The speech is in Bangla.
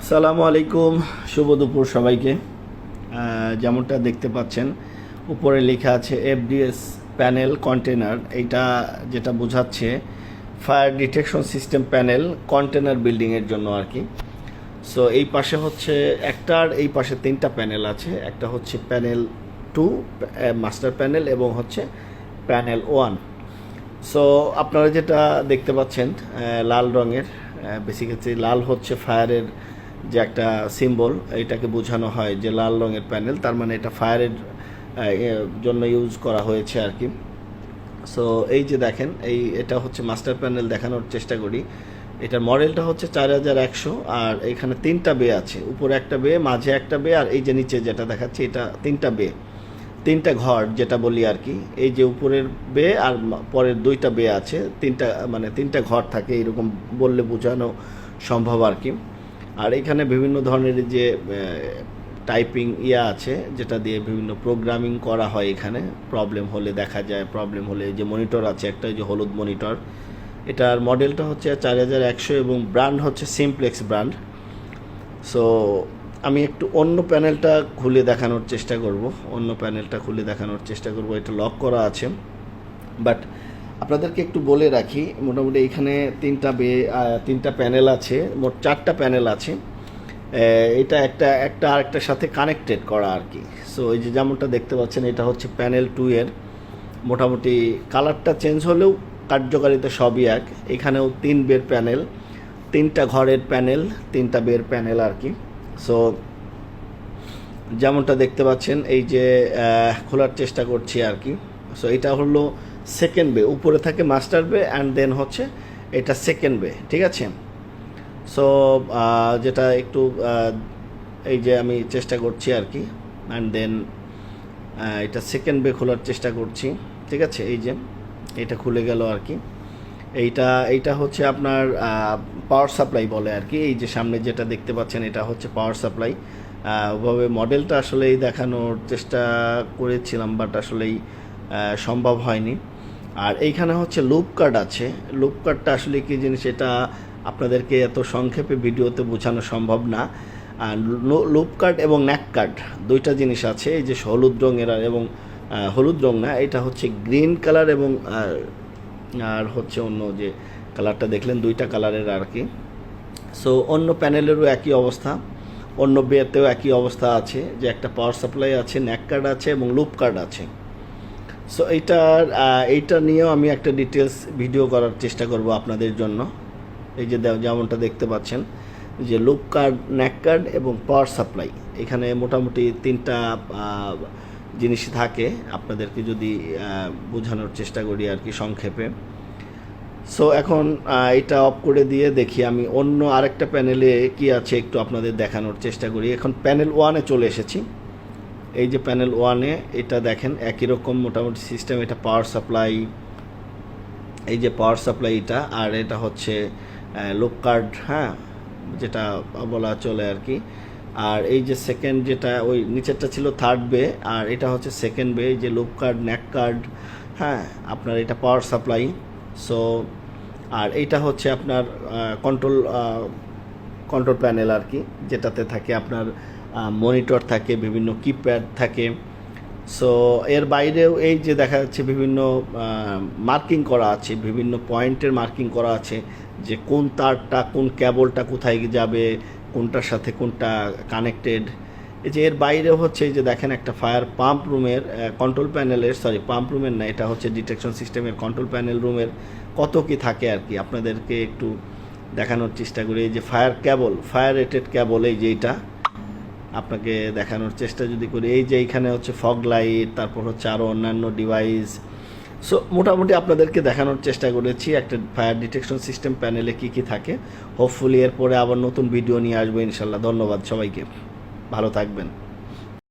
আসসালামু আলাইকুম। শুভ দুপুর সবাইকে। যেমনটা দেখতে পাচ্ছেন, উপরে লেখা আছে এফডিএস প্যানেল কন্টেনার। এইটা যেটা বোঝাচ্ছে, fire detection system panel container বিল্ডিংয়ের জন্য আর কি। সো এই পাশে হচ্ছে একটার, এই পাশে তিনটা প্যানেল আছে। একটা হচ্ছে প্যানেল টু মাস্টার প্যানেল এবং হচ্ছে প্যানেল ওয়ান। সো আপনারা যেটা দেখতে পাচ্ছেন লাল রঙের বেসিক্যালি লাল হচ্ছে ফায়ারের যে একটা সিম্বল এটাকে বোঝানো হয় যে লাল রঙের প্যানেল তার মানে এটা ফায়ারের জন্য ইউজ করা হয়েছে আর কি সো এই যে দেখেন, এই, এটা হচ্ছে মাস্টার প্যানেল দেখানোর চেষ্টা করি। এটার মডেলটা হচ্ছে চার হাজার একশো, আর এখানে তিনটা বে আছে। উপরে একটা বে মাঝে একটা বে আর এই যে নিচে যেটা দেখাচ্ছে, এটা তিনটা বে তিনটা ঘর, যেটা বলি আর কি এই যে উপরের বে আর পরের দুইটা বে আছে। তিনটা মানে তিনটা ঘর থাকে এরকম বললে বোঝানো সম্ভব আর কি আর এখানে বিভিন্ন ধরনের যে টাইপিং ইয়া আছে, যেটা দিয়ে বিভিন্ন প্রোগ্রামিং করা হয় এখানে। প্রবলেম হলে দেখা যায় প্রবলেম হলে যে মনিটর আছে, একটা যে হলুদ মনিটর এটার মডেলটা হচ্ছে চার হাজার একশো এবং ব্র্যান্ড হচ্ছে সিমপ্লেক্স ব্র্যান্ড সো আমি একটু অন্য প্যানেলটা খুলে দেখানোর চেষ্টা করব, অন্য প্যানেলটা খুলে দেখানোর চেষ্টা করব, এটা লক করা আছে। বাট আপনাদেরকে একটু বলে রাখি, মোটামুটি এখানে তিনটা বে তিনটা প্যানেল আছে, মোট চারটা প্যানেল আছে। এটা একটা একটা আরেকটার সাথে কানেক্টেড করা আর কি। সো এই যে যেমনটা দেখতে পাচ্ছেন, এটা হচ্ছে প্যানেল টু এর। মোটামুটি কালারটা চেঞ্জ হলেও কার্যকারিতা সবই এক। এখানেও তিন বের প্যানেল, তিনটা ঘরের প্যানেল, তিনটা বের প্যানেল আর কি। সো যেমনটা দেখতে পাচ্ছেন, এই যে খোলার চেষ্টা করছি আর কি। সো এটা হলো সেকেন্ড বে উপরে থাকে মাস্টার বে অ্যান্ড দেন হচ্ছে এটা সেকেন্ড বে ঠিক আছে? সো যেটা একটু এই যে আমি চেষ্টা করছি আর কি অ্যান্ড দেন এটা সেকেন্ড বে খোলার চেষ্টা করছি, ঠিক আছে? এই যে, এটা খুলে গেল আর কি। এইটা এইটা হচ্ছে আপনার পাওয়ার সাপ্লাই বলে আর কি। এই যে সামনে যেটা দেখতে পাচ্ছেন, এটা হচ্ছে পাওয়ার সাপ্লাই ওভাবে মডেলটা আসলেই দেখানোর চেষ্টা করেছিলাম বাট আসলেই সম্ভব হয়নি। আর এইখানে হচ্ছে লুপ কার্ড আছে। লুপ কার্ডটা আসলে কি জিনিস এটা আপনাদেরকে এত সংক্ষেপে ভিডিওতে বোঝানো সম্ভব না। আর লুপ কার্ড এবং ন্যাক কার্ড দুইটা জিনিস আছে। এই যে হলুদ রঙের এবং হলুদ রং না, এটা হচ্ছে গ্রিন কালার এবং, আর হচ্ছে অন্য যে কালারটা দেখলেন, দুইটা কালারের আর কি। সো অন্য প্যানেলেরও একই অবস্থা। অন্য বেতেও একই অবস্থা আছে যে একটা পাওয়ার সাপ্লাই আছে ন্যাক কার্ড আছে এবং লুপ কার্ড আছে। সো এইটার এইটা নিয়েও আমি একটা ডিটেলস ভিডিও করার চেষ্টা করব আপনাদের জন্য। এই যে যেমনটা দেখতে পাচ্ছেন, যে লুপ কার্ড ন্যাক কার্ড এবং পাওয়ার সাপ্লাই এখানে মোটামুটি তিনটা জিনিস থাকে আপনাদেরকে যদি বোঝানোর চেষ্টা করি আর কি সংক্ষেপে। সো এখন এটা অফ করে দিয়ে দেখি আমি অন্য আরেকটা প্যানেলে কি আছে একটু আপনাদের দেখানোর চেষ্টা করি। এখন প্যানেল ওয়ানে চলে এসেছি। এই যে প্যানেল ওয়ানে এটা দেখেন একই রকম মোটামুটি সিস্টেম এটা পাওয়ার সাপ্লাই এই যে পাওয়ার সাপ্লাই এটা, আর এটা হচ্ছে লুপ কার্ড হ্যাঁ যেটা বলা চলে আর কি। আর এই যে সেকেন্ড যেটা, ওই নিচেরটা ছিল থার্ড বে আর এটা হচ্ছে সেকেন্ড বে যে লুপ কার্ড ন্যাক কার্ড হ্যাঁ আপনার এটা পাওয়ার সাপ্লাই সো আর এইটা হচ্ছে আপনার কন্ট্রোল কন্ট্রোল প্যানেল আর কি, যেটাতে থাকে আপনার মনিটর থাকে, বিভিন্ন কিপ্যাড থাকে। সো এর বাইরেও এই যে দেখা যাচ্ছে বিভিন্ন মার্কিং করা আছে, বিভিন্ন পয়েন্টের মার্কিং করা আছে, যে কোন তারটা, কোন ক্যাবলটা কোথায় যাবে, কোনটার সাথে কোনটা কানেক্টেড এই যে এর বাইরেও হচ্ছে যে দেখেন একটা ফায়ার পাম্প রুমের কন্ট্রোল প্যানেলের সরি পাম্প রুমের না, এটা হচ্ছে ডিটেকশন সিস্টেমের কন্ট্রোল প্যানেল রুমের কত কি থাকে আর কি। আপনাদেরকে একটু দেখানোর চেষ্টা করি, এই যে fire cable fire rated cable এই যে এইটা আপনাকে দেখানোর চেষ্টা যদি করি। এই যে এইখানে হচ্ছে ফগ লাইট তারপর হচ্ছে আরও অন্যান্য ডিভাইস সো মোটামুটি আপনাদেরকে দেখানোর চেষ্টা করেছি একটা ফায়ার ডিটেকশন সিস্টেম প্যানেলে কি কি থাকে। হোপফুলি এরপরে আবার নতুন ভিডিও নিয়ে আসব ইনশাল্লাহ। ধন্যবাদ সবাইকে। ভালো থাকবেন।